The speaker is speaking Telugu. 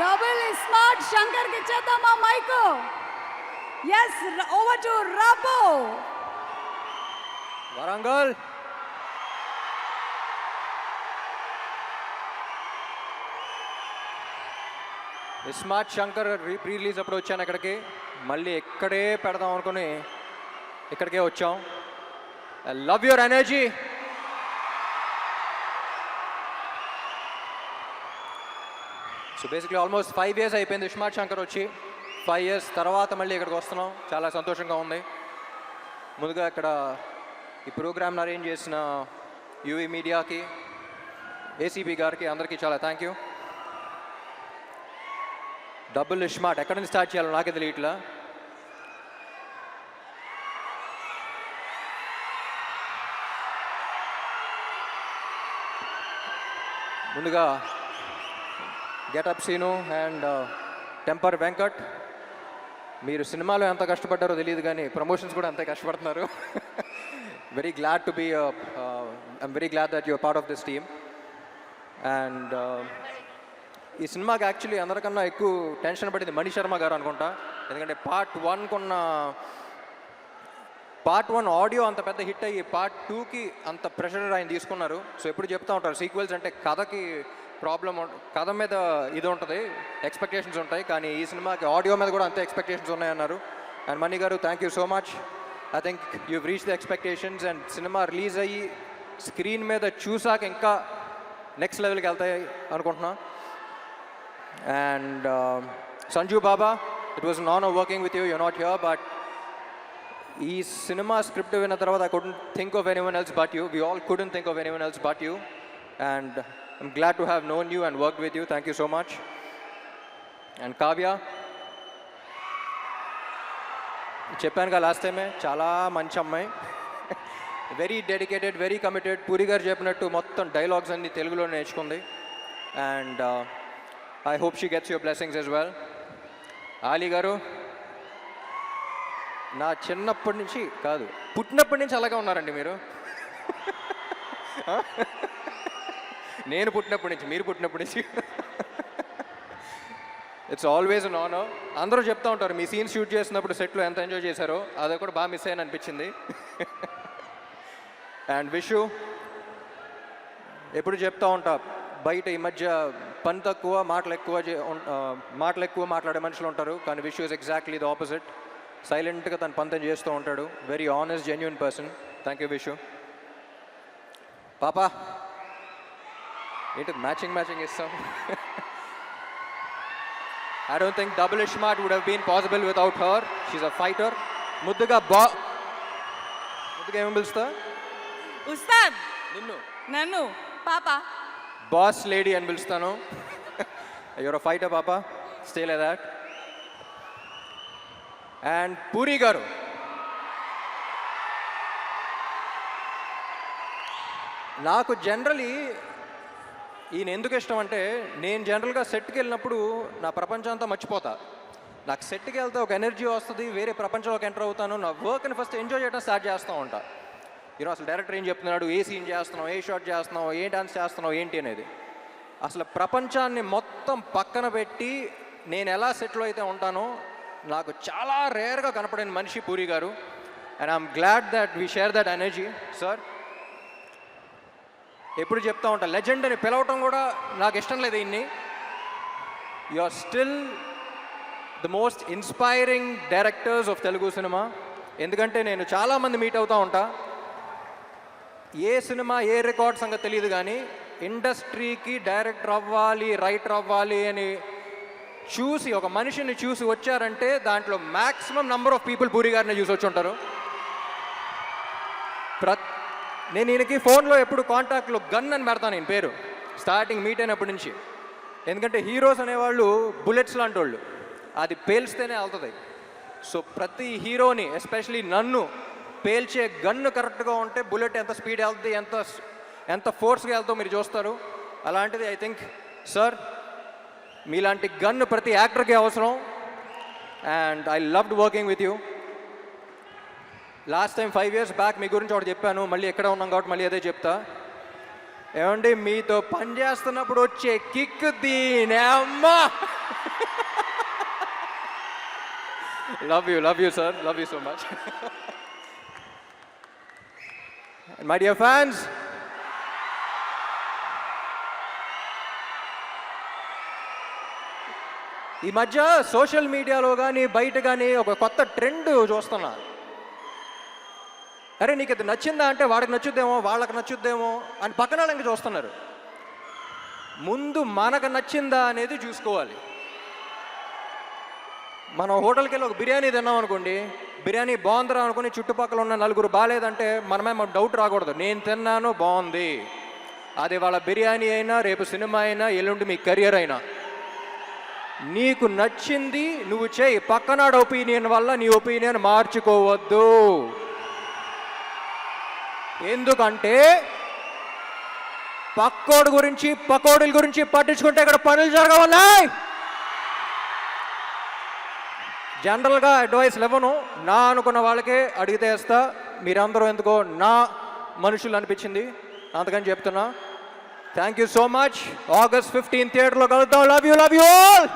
డబుల్ స్మార్ట్ శంకర్కి ఇచ్చేద్దామా మైకు ఎస్ ఓవర్ టు రాబో వరంగల్ స్మార్ట్ శంకర్ రీ ప్రీ రిలీజ్ అప్పుడు వచ్చాను ఇక్కడికి మళ్ళీ ఇక్కడే పెడదాం అనుకుని ఇక్కడికే వచ్చాం. I love your energy so basically almost five years అయిపోయింది స్మార్ట్ శంకర్ వచ్చి. ఫైవ్ ఇయర్స్ తర్వాత మళ్ళీ ఇక్కడికి వస్తున్నాం. చాలా సంతోషంగా ఉంది. ముందుగా ఇక్కడ ఈ ప్రోగ్రామ్ని అరేంజ్ చేసిన యూవీ మీడియాకి ఏసీబీ గారికి అందరికీ చాలా థ్యాంక్ యూ డబుల్ స్మార్ట్ ఎక్కడి నుంచి స్టార్ట్ చేయాలో నాకే తెలియట్లా. ముందుగా getup Seenu and temper Venkat మీరు సినిమాలో ఎంత కష్టపడ్డారో తెలియదు కానీ ప్రమోషన్స్ కూడా అంతే కష్టపడుతున్నారు. Very glad to be I'm very glad that you're part of this team and ఈ సినిమాకి యాక్చువల్లీ అందరికన్నా ఎక్కువ టెన్షన్ పడింది మణి శర్మ గారు అనుకుంటా. ఎందుకంటే పార్ట్ వన్కున్న పార్ట్ వన్ ఆడియో అంత పెద్ద హిట్ అయ్యి పార్ట్ టూకి అంత ప్రెషర్ ఆయన తీసుకున్నారు. సో ఎప్పుడు చెప్తా ఉంటారు సీక్వెల్స్ అంటే కథకి ప్రాబ్లం కథ మీద ఇది ఉంటుంది ఎక్స్పెక్టేషన్స్ ఉంటాయి కానీ ఈ సినిమాకి ఆడియో మీద కూడా అంతే ఎక్స్పెక్టేషన్స్ ఉన్నాయన్నారు. అండ్ మణి గారు thank you so much I think you reach the expectations and cinema release అయ్యి స్క్రీన్ మీద చూసాక ఇంకా నెక్స్ట్ లెవెల్కి వెళ్తాయి అనుకుంటున్నా. And uh, Sanju Baba it was non working with you you not here but ఈ సినిమా స్క్రిప్ట్ విన్న తర్వాత I couldn't think of anyone else but you we all couldn't think of anyone else but you and I'm glad to have known you and work with you thank you so much and Kavya చెప్పాను కదా లాస్ట్ టైమే చాలా మంచి అమ్మాయి. Very dedicated very committed Puri గారు చెప్పినట్టు మొత్తం డైలాగ్స్ అన్ని తెలుగులో నేర్చుకుంది. And I hope she gets your blessings as well Ali గారు నా చిన్నప్పటి నుంచి కాదు. పుట్టినప్పటి నుంచి అలాగే ఉన్నారండి మీరు. నేను పుట్టినప్పటి నుంచి మీరు పుట్టినప్పటి నుంచి. ఇట్స్ ఆల్వేస్ ఆనర్ అందరూ చెప్తా ఉంటారు మీ సీన్ షూట్ చేసినప్పుడు సెట్లో ఎంత ఎంజాయ్ చేశారో అది కూడా బాగా మిస్ అయ్యాను అనిపించింది అండ్ విషు ఎప్పుడు చెప్తా ఉంటా బయట ఈ మధ్య పని తక్కువ మాటలు ఎక్కువ మాటలు ఎక్కువ మాట్లాడే మనుషులు ఉంటారు. కానీ Vishu is exactly the opposite సైలెంట్గా తన పంతం చేస్తూ ఉంటాడు. Very honest genuine person thank you Vishu పాపా ఏంటి మ్యాచింగ్ మ్యాచింగ్ ఇస్తాం? I don't think double smart would have been possible without her she's a fighter ముద్దుగా బా ముద్దుగా ఏమేమి పిలుస్తా? ఉస్తాద్. నిన్ను. నన్ను. పాప. బాస్ లేడీ అని పిలుస్తాను. యువర్ ఫైటర్ పాప. Stay like that and Puri గారు. నాకు జనరలీ ఈయన ఎందుకు ఇష్టం అంటే నేను జనరల్గా సెట్కి వెళ్ళినప్పుడు నా ప్రపంచం అంతా మర్చిపోతా. నాకు సెట్కి వెళ్తే ఒక ఎనర్జీ వస్తుంది వేరే ప్రపంచంలోకి ఎంటర్ అవుతాను నా వర్క్ని ఫస్ట్ ఎంజాయ్ చేయడం స్టార్ట్ చేస్తూ ఉంటా. ఈరోజు అసలు డైరెక్టర్ ఏం చెప్తున్నాడు ఏ సీన్ చేస్తున్నావు ఏ షాట్ చేస్తున్నావు ఏ డాన్స్ చేస్తున్నావు ఏంటి అనేది. అసలు ప్రపంచాన్ని మొత్తం పక్కన పెట్టి నేను ఎలా సెట్లో అయితే ఉంటానో నాకు చాలా రేర్గా కనపడిన మనిషి పూరి గారు. And I'm glad that we share that energy sir ఎప్పుడు చెప్తా ఉంటా లెజెండ్ అని పిలవటం కూడా నాకు ఇష్టం లేదు ఇన్ని. You are still the most inspiring directors of Telugu cinema ఎందుకంటే నేను చాలామంది మీట్ అవుతూ ఉంటా. ఏ సినిమా ఏ రికార్డ్ సంగతి తెలియదు కానీ ఇండస్ట్రీకి డైరెక్టర్ అవ్వాలి రైటర్ అవ్వాలి అని చూసి ఒక మనిషిని చూసి వచ్చారంటే దాంట్లో maximum number of people Puri గారిని చూసి వచ్చి ఉంటారు. ప్ర నేను ఈయనకి ఫోన్లో ఎప్పుడు కాంటాక్ట్లో గన్ అని పెడతాను నేను పేరు. స్టార్టింగ్ మీట్ అయినప్పటి నుంచి. ఎందుకంటే హీరోస్ అనేవాళ్ళు బుల్లెట్స్ లాంటి వాళ్ళు అది పేల్స్తేనే వెళ్తుంది సో ప్రతి హీరోని ఎస్పెషలీ నన్ను పేల్చే గన్ను కరెక్ట్గా ఉంటే బుల్లెట్ ఎంత స్పీడ్ వెళ్తుంది ఎంత ఎంత ఫోర్స్గా వెళ్తుందో మీరు చూస్తారు. అలాంటిది ఐ థింక్ సార్ మీలాంటి గన్ ప్రతి యాక్టర్కి అవసరం. And I loved working with you last time five years back మీ గురించి ఒకటి చెప్పాను మళ్ళీ ఎక్కడ ఉన్నాం కాబట్టి మళ్ళీ అదే చెప్తా. ఏమండి మీతో పని చేస్తున్నప్పుడు వచ్చే కిక్ దీనే అమ్మా. Love you love you sir love you so much my dear fans ఈ మధ్య సోషల్ మీడియాలో కానీ బయట కానీ ఒక కొత్త ట్రెండ్ చూస్తున్నా. అరే నీకు ఇది నచ్చిందా అంటే వాడికి నచ్చుద్దేమో వాళ్ళకి నచ్చుద్దేమో అని పక్కన వాళ్ళకి చూస్తున్నారు. ముందు మనకు నచ్చిందా అనేది చూసుకోవాలి. మనం హోటల్కి వెళ్ళి ఒక బిర్యానీ తిన్నాం అనుకోండి బిర్యానీ బాగుందిరా అనుకుని చుట్టుపక్కల ఉన్న నలుగురు బాగాలేదంటే మనమే మాకు డౌట్ రాకూడదు. నేను తిన్నాను బాగుంది. అది వాళ్ళ బిర్యానీ అయినా రేపు సినిమా అయినా ఎల్లుండి మీ కెరియర్ అయినా. నీకు నచ్చింది నువ్వు చేయి. పక్కనాడు ఒపీనియన్ వల్ల నీ ఒపీనియన్ మార్చుకోవద్దు. ఎందుకంటే పక్కోడు గురించి పకోడీల గురించి పట్టించుకుంటే ఇక్కడ పనులు జరగవన్నాయి. జనరల్గా అడ్వైస్ ఇవ్వను నా అనుకున్న వాళ్ళకే అడిగితే వేస్తా. మీరందరూ ఎందుకో నా మనుషులు అనిపించింది. అందుకని చెప్తున్నా. Thank you so much August fifteen థియేటర్లో కలుద్దాం. Love you love you all